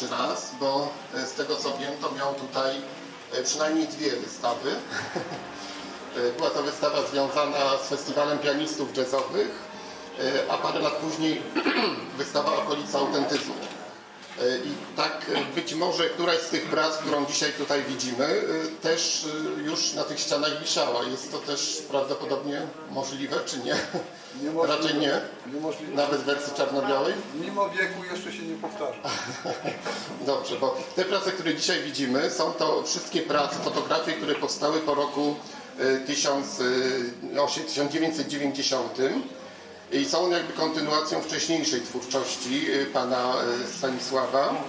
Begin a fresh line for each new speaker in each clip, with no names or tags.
pierwszy raz, bo e, z tego co wiem, to miał tutaj e, przynajmniej dwie wystawy. E, Była to wystawa związana z festiwalem pianistów jazzowych, a parę lat później wystawa Okolica Autentyzmu. E, I tak e, być może któraś z tych prac, którą dzisiaj tutaj widzimy, e, też już na tych ścianach wisiała. Jest to też prawdopodobnie możliwe, czy nie?
Niemożliwe.
Raczej nie.
Niemożliwe.
Nawet w wersji czarno-białej?
Mimo wieku jeszcze się nie powtarza.
Dobrze, bo te prace, które dzisiaj widzimy, są to wszystkie prace, fotografie, które powstały po roku e, 1000, e, osie- 1990 i są one jakby kontynuacją wcześniejszej twórczości e, pana e, Stanisława,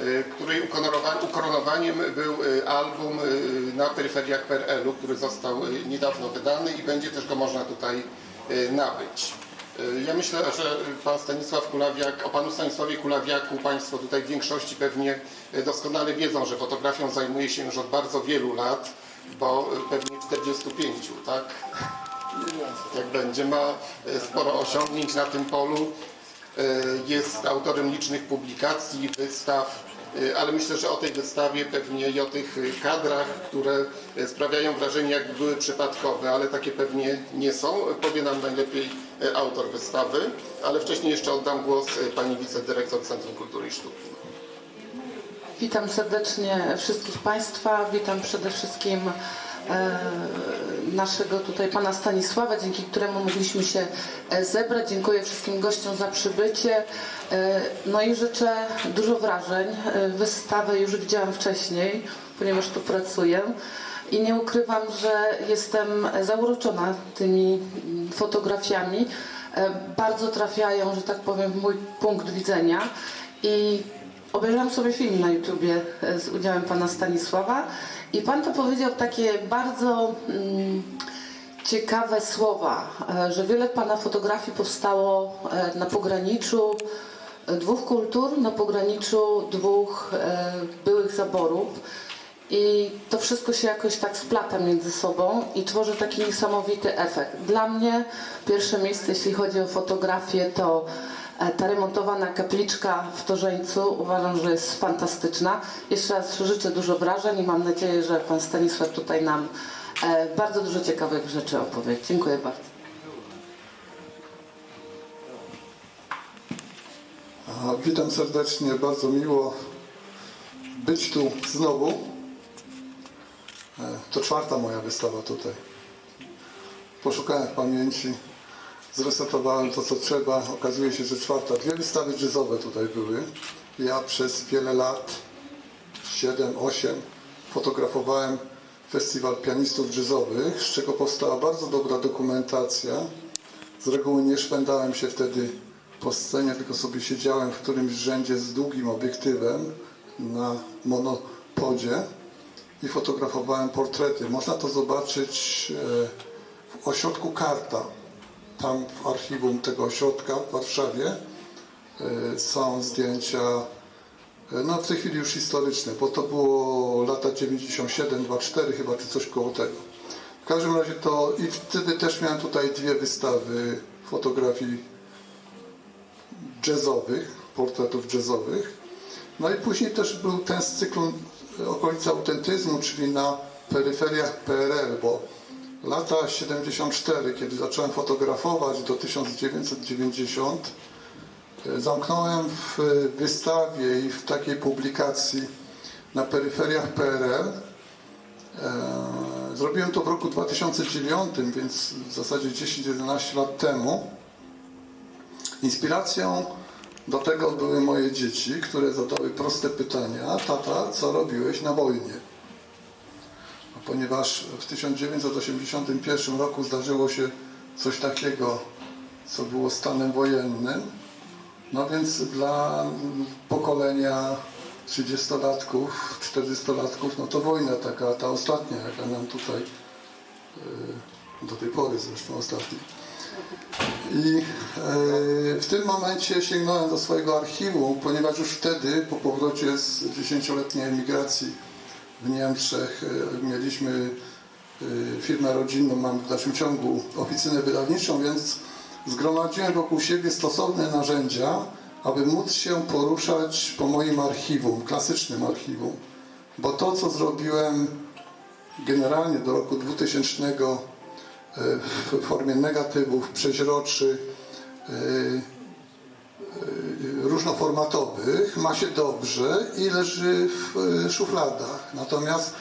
e, której ukoronowa- ukoronowaniem był album na peryferiach PRL-u, który został niedawno wydany i będzie też go można tutaj nabyć. Ja myślę, że pan Stanisław Kulawiak, o panu Stanisławie Kulawiaku Państwo tutaj w większości pewnie doskonale wiedzą, że fotografią zajmuje się już od bardzo wielu lat, bo pewnie 45, tak? Jak będzie, ma e, sporo osiągnięć na tym polu. E, Jest autorem licznych publikacji, wystaw, e, ale myślę, że o tej wystawie pewnie i o tych kadrach, które sprawiają wrażenie, jakby były przypadkowe, ale takie pewnie nie są. Powie nam najlepiej autor wystawy, ale wcześniej jeszcze oddam głos pani wicedyrektor Centrum Kultury i Sztuki.
Witam serdecznie wszystkich Państwa. Witam przede wszystkim naszego tutaj pana Stanisława, dzięki któremu mogliśmy się e, zebrać. Dziękuję wszystkim gościom za przybycie. E, no i życzę dużo wrażeń. E, Wystawę już widziałam wcześniej, ponieważ tu pracuję. I nie ukrywam, że jestem zauroczona tymi fotografiami. E, Bardzo trafiają, że tak powiem, w mój punkt widzenia. I Obejrzałam sobie film na YouTubie e, z udziałem pana Stanisława i pan to powiedział takie bardzo mm, ciekawe słowa, e, że wiele pana fotografii powstało e, na pograniczu e, dwóch kultur, na pograniczu dwóch e, byłych zaborów. I to wszystko się jakoś tak splata między sobą i tworzy taki niesamowity efekt. Dla mnie pierwsze miejsce, jeśli chodzi o fotografię, to ta remontowana kapliczka w Torzeńcu. Uważam, że jest fantastyczna. Jeszcze raz życzę dużo wrażeń i mam nadzieję, że pan Stanisław tutaj nam e, bardzo dużo ciekawych rzeczy opowie. Dziękuję bardzo.
Witam serdecznie, bardzo miło być tu znowu. E, To czwarta moja wystawa tutaj. Poszukałem w pamięci, zresetowałem to co trzeba. Okazuje się, że czwarta. Dwie wystawy jazzowe tutaj były. Ja przez wiele lat, 7-8, fotografowałem festiwal pianistów jazzowych, z czego powstała bardzo dobra dokumentacja. Z reguły nie szwendałem się wtedy po scenie, tylko sobie siedziałem w którymś rzędzie z długim obiektywem na monopodzie i fotografowałem portrety. Można to zobaczyć e, w ośrodku Karta. Tam w archiwum tego ośrodka w Warszawie e, są zdjęcia, e, no w tej chwili już historyczne, bo to było lata 97, 24 chyba, czy coś koło tego. W każdym razie to i wtedy też miałem tutaj dwie wystawy fotografii jazzowych, portretów jazzowych. No i później też był ten z cyklu okolica autentyzmu, czyli na peryferiach PRL, bo lata 74, kiedy zacząłem fotografować do 1990, e, zamknąłem w wystawie i w takiej publikacji na peryferiach PRL. E, Zrobiłem to w roku 2009, więc w zasadzie 10-11 lat temu. Inspiracją do tego były moje dzieci, które zadały proste pytania. Tata, co robiłeś na wojnie? Ponieważ w 1981 roku zdarzyło się coś takiego, co było stanem wojennym, no więc dla pokolenia 30-latków, 40-latków, no to wojna taka, ta ostatnia, jaka nam tutaj, e, do tej pory zresztą ostatnia. I e, w tym momencie sięgnąłem do swojego archiwum, ponieważ już wtedy, po powrocie z dziesięcioletniej emigracji w Niemczech, e, mieliśmy e, firmę rodzinną, mam w dalszym ciągu oficynę wydawniczą, więc zgromadziłem wokół siebie stosowne narzędzia, aby móc się poruszać po moim archiwum, klasycznym archiwum. Bo to, co zrobiłem generalnie do roku 2000 e, w formie negatywów, przeźroczy, różnoformatowych ma się dobrze i leży w e, szufladach. Natomiast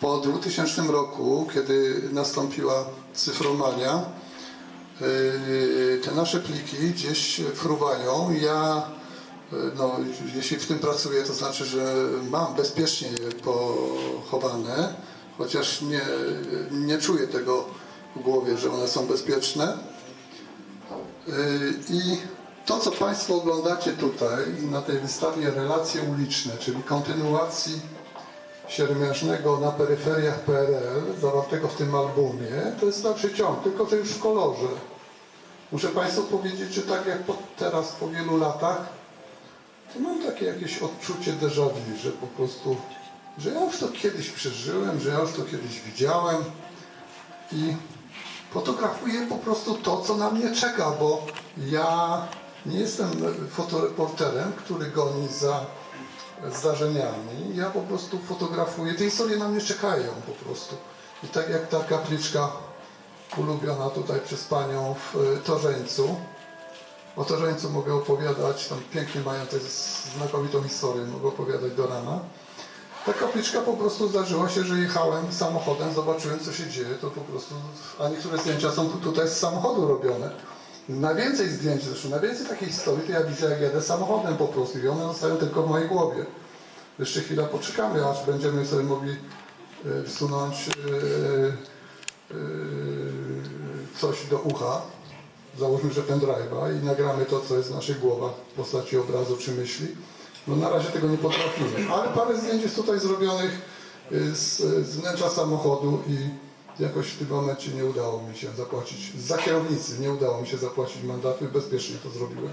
po 2000 roku, kiedy nastąpiła cyfromania, e, te nasze pliki gdzieś fruwają. Ja, e, no, jeśli w tym pracuję, to znaczy, że mam bezpiecznie je pochowane, chociaż nie, nie czuję tego w głowie, że one są bezpieczne. I to, co Państwo oglądacie tutaj na tej wystawie Relacje uliczne, czyli kontynuacji Siermiężnego na peryferiach PRL, zawartego w tym albumie, to jest dalszy ciąg, tylko że już w kolorze. Muszę Państwu powiedzieć, że tak jak teraz po wielu latach, to mam takie jakieś odczucie déjà vu, że po prostu, że ja już to kiedyś przeżyłem, że ja już to kiedyś widziałem i fotografuję po prostu to, co na mnie czeka, bo ja nie jestem fotoreporterem, który goni za zdarzeniami. Ja po prostu fotografuję. Te historie na mnie czekają po prostu. I tak jak ta kapliczka ulubiona tutaj przez panią w y, Torzeńcu. O Torzeńcu mogę opowiadać, tam pięknie mają tę znakomitą historię, mogę opowiadać do rana. Ta kapliczka po prostu zdarzyła się, że jechałem samochodem, zobaczyłem co się dzieje, to po prostu, a niektóre zdjęcia są tutaj z samochodu robione. Najwięcej zdjęć, zresztą najwięcej takiej historii to ja widzę jak jadę samochodem po prostu i one zostają tylko w mojej głowie. Jeszcze chwilę poczekamy, aż będziemy sobie mogli e, wsunąć e, e, coś do ucha. Załóżmy, że pendrive'a i nagramy to, co jest w naszych głowach w postaci obrazu czy myśli. No na razie tego nie potrafimy, ale parę zdjęć jest tutaj zrobionych z, z wnętrza samochodu i jakoś w tym momencie nie udało mi się zapłacić, za kierownicy nie udało mi się zapłacić mandatu i bezpiecznie to zrobiłem.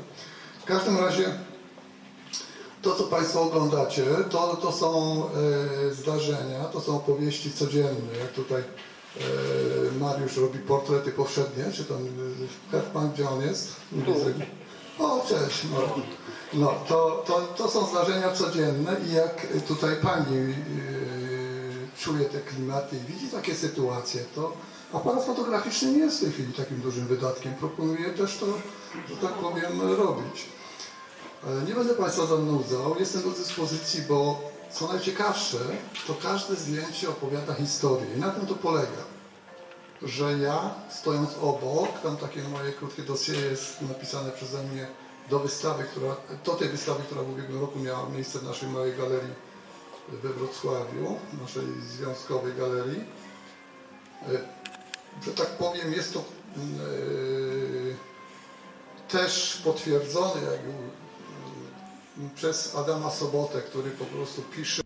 W każdym razie to, co Państwo oglądacie, to, to są e, zdarzenia, to są opowieści codzienne, jak tutaj e, Mariusz robi portrety powszednie, czy tam e, Hetman, gdzie on jest? Nie widzę. O, cześć. No, no to, to, to są zdarzenia codzienne i jak tutaj Pani yy, czuje te klimaty i widzi takie sytuacje, to aparat fotograficzny nie jest w tej chwili takim dużym wydatkiem. Proponuję też to, że tak powiem, robić. E, Nie będę Państwa zanudzał, jestem do dyspozycji, bo co najciekawsze, to każde zdjęcie opowiada historię i na tym to polega że ja stojąc obok, tam takie moje krótkie dosie jest napisane przeze mnie do wystawy, która, do tej wystawy, która w ubiegłym roku miała miejsce w naszej małej galerii we Wrocławiu, naszej związkowej galerii. E, Że tak powiem, jest to mm, e, też potwierdzone jak, mm, przez Adama Sobotę, który po prostu pisze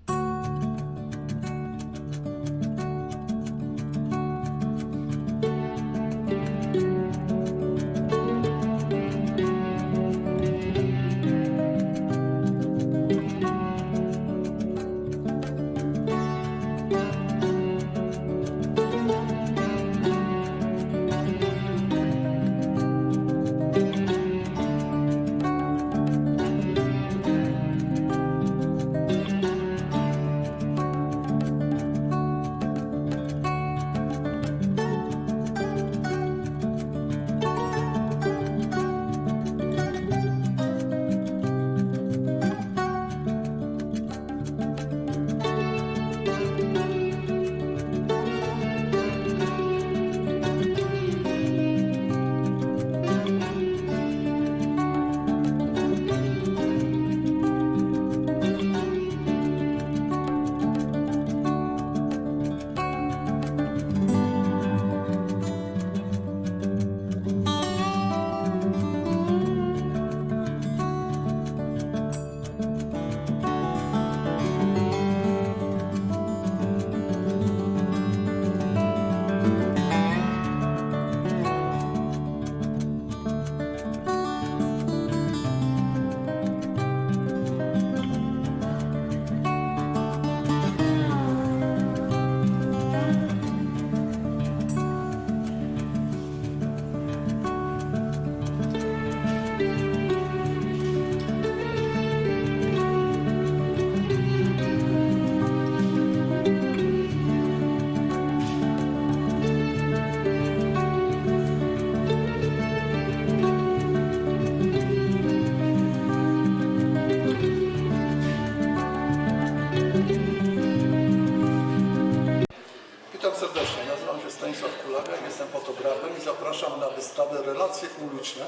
zapraszam na wystawę Relacje uliczne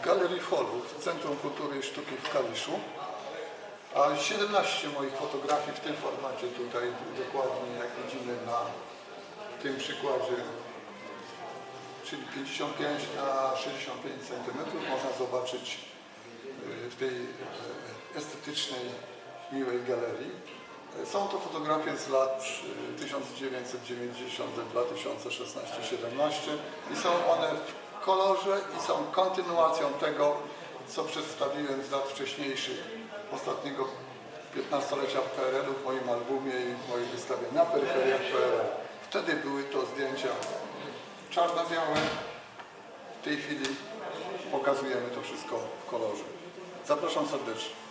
w Galerii Holu w Centrum Kultury i Sztuki w Kaliszu. A 17 moich fotografii w tym formacie tutaj, dokładnie jak widzimy na tym przykładzie, czyli 55 na 65 cm, można zobaczyć y, w tej y, estetycznej, miłej galerii. Y, Są to fotografie z lat y, 1990 2016-17 i są one w kolorze i są kontynuacją tego, co przedstawiłem z lat wcześniejszych, ostatniego 15-lecia PRL-u w moim albumie i w mojej wystawie na peryferiach PRL. Wtedy były to zdjęcia czarno-białe. W tej chwili pokazujemy to wszystko w kolorze. Zapraszam serdecznie.